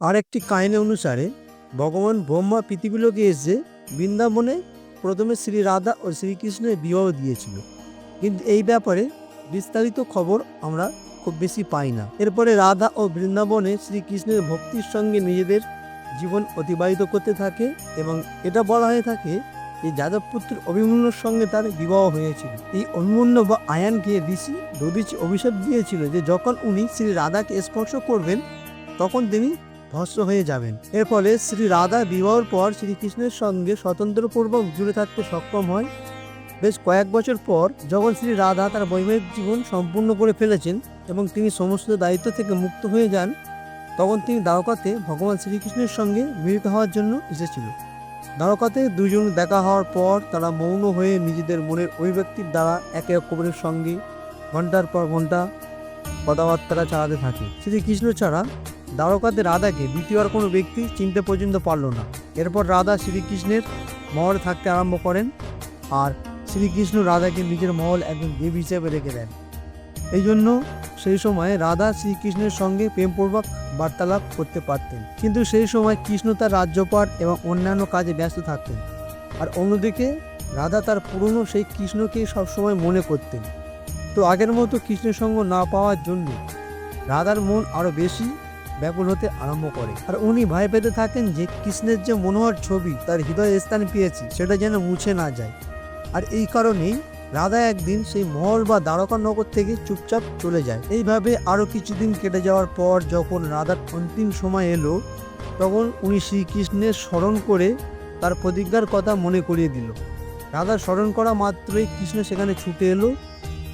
আর একটি কাহিনী অনুসারে ভগবান ব্রহ্মা পৃথিবীলোকে এসে বৃন্দাবনে প্রথমে শ্রী রাধা ও শ্রীকৃষ্ণের বিবাহ দিয়েছিল। কিন্তু এই ব্যাপারে বিস্তারিত খবর আমরা খুব বেশি পাই না। এরপরে রাধা ও বৃন্দাবনে শ্রীকৃষ্ণের ভক্তির সঙ্গে নিজেদের জীবন অতিবাহিত করতে থাকে এবং এটা বলা হয়ে থাকে যে যাদবপুত্র অভিমন্যুর সঙ্গে তার বিবাহ হয়েছিল। এই অভিমন্যু বা আয়ানকে ঋষি দদিচ অভিশাপ দিয়েছিল যে যখন উনি শ্রী রাধাকে স্পর্শ করবেন, তখন তিনি ভস্ম হয়ে যাবেন। এর ফলে শ্রী রাধা বিবাহর পর শ্রীকৃষ্ণের সঙ্গে স্বতন্ত্রপূর্বক জুড়ে থাকতে সক্ষম হয় বেশ কয়েক বছর পর যখন শ্রী রাধা তার বৈবাহিক জীবন সম্পূর্ণ করে ফেলেছেন এবং তিনি সমস্ত দায়িত্ব থেকে মুক্ত হয়ে যান, তখন তিনি দ্বারকাতে ভগবান শ্রীকৃষ্ণের সঙ্গে মিলিত হওয়ার জন্য এসেছিল। দ্বারকাতে দুজন দেখা হওয়ার পর তারা মৌন হয়ে নিজেদের মনের অভিব্যক্তির দ্বারা একে অপরের সঙ্গে ঘণ্টার পর ঘণ্টা কথাবার্তা চালাতে থাকে। শ্রীকৃষ্ণ ছাড়া দ্বারকাতে রাধাকে দ্বিতীয় আর কোনো ব্যক্তি চিনতে পর্যন্ত পারল না। এরপর রাধা শ্রীকৃষ্ণের মহলে থাকতে আরম্ভ করেন আর শ্রীকৃষ্ণ রাধাকে নিজের মহল একজন দেবী হিসেবে রেখে দেন। এই জন্য সেই সময় রাধা শ্রীকৃষ্ণের সঙ্গে প্রেমপূর্বক বার্তালাপ করতে পারতেন। কিন্তু সেই সময় কৃষ্ণ তার রাজ্যপাট এবং অন্যান্য কাজে ব্যস্ত থাকতেন। আর অন্যদিকে রাধা তার পুরনো সেই কৃষ্ণকেই সবসময় মনে করতেন। তো আগের মতো কৃষ্ণের সঙ্গ না পাওয়ার জন্য রাধার মন আরও বেশি ব্যাকুল হতে আরম্ভ করে। আর উনি ভয় পেতে থাকেন যে কৃষ্ণের যে মনোহর ছবি, তার হৃদয়ে স্থান পেয়েছে, সেটা যেন মুছে না যায়। আর এই কারণেই রাধা একদিন সেই মহল বা দ্বারকা নগর থেকে চুপচাপ চলে যায়। এইভাবে আরও কিছুদিন কেটে যাওয়ার পর যখন রাধার অন্তিম সময় এলো, তখন উনি শ্রীকৃষ্ণের স্মরণ করে তার প্রতিজ্ঞার কথা মনে করিয়ে দিল। রাধার স্মরণ করা মাত্রই কৃষ্ণ সেখানে ছুটে এলো,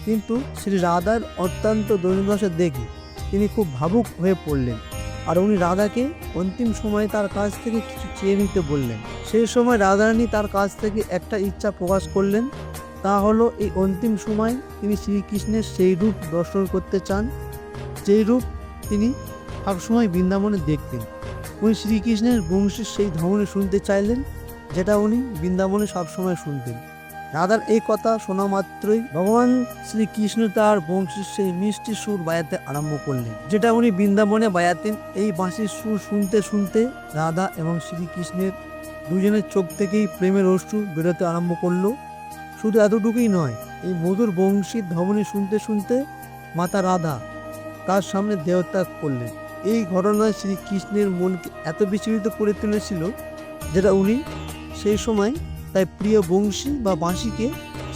কিন্তু শ্রী রাধার অত্যন্ত দৈনদশা দেখে তিনি খুব ভাবুক হয়ে পড়লেন। আর উনি রাধাকে অন্তিম সময়ে তার কাছ থেকে কিছু চেয়ে নিতে বললেন। সেই সময় রাধারানী তার কাছ থেকে একটা ইচ্ছা প্রকাশ করলেন। তা হলো, এই অন্তিম সময় তিনি শ্রীকৃষ্ণের সেই রূপ দর্শন করতে চান, যেই রূপ তিনি সবসময় বৃন্দাবনে দেখতেন। উনি শ্রীকৃষ্ণের বংশীর সেই ধমনী শুনতে চাইলেন, যেটা উনি বৃন্দাবনে সবসময় শুনতেন। রাধার এই কথা শোনা মাত্রই ভগবান শ্রীকৃষ্ণ তার বংশীর সেই মিষ্টি সুর বাজাতে আরম্ভ করলেন, যেটা উনি বৃন্দাবনে বাজাতেন। এই বাঁশির সুর শুনতে শুনতে রাধা এবং শ্রীকৃষ্ণের দুজনের চোখ থেকেই প্রেমের অশ্রু বেরোতে আরম্ভ করল। শুধু এতটুকুই নয়, এই মধুর বংশীর ধমনী শুনতে শুনতে মাতা রাধা তার সামনে দেহত্যাগ করলেন। এই ঘটনায় শ্রীকৃষ্ণের মনকে এত বিচলিত করে তুলেছিল, যেটা উনি সেই সময় তাই প্রিয় বংশী বা বাঁশিকে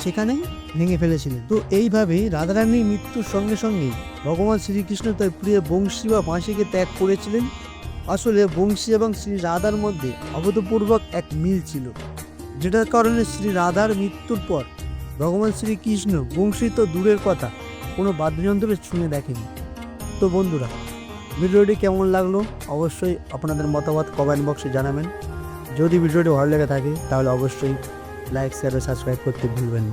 সেখানে ভেঙে ফেলেছিলেন। তো এইভাবে রাধারানীর মৃত্যুর সঙ্গে সঙ্গে ভগবান শ্রীকৃষ্ণ তার প্রিয় বংশী বা বাঁশিকে ত্যাগ করেছিলেন। আসলে বংশী এবং শ্রী রাধার মধ্যে অভূতপূর্বক এক মিল ছিল, যেটার কারণে শ্রী রাধার মৃত্যুর পর ভগবান শ্রীকৃষ্ণ বংশী তো দূরের কথা, কোনো বাদ্যযন্ত্রে শুনে দেখেনি। তো বন্ধুরা, ভিডিওটি কেমন লাগল? অবশ্যই আপনাদের মতামত কমেন্ট বক্সে জানাবেন। যদি ভিডিওটি ভালো লেগে থাকে তাহলে অবশ্যই লাইক শেয়ার সাবস্ক্রাইব করতে ভুলবেন না।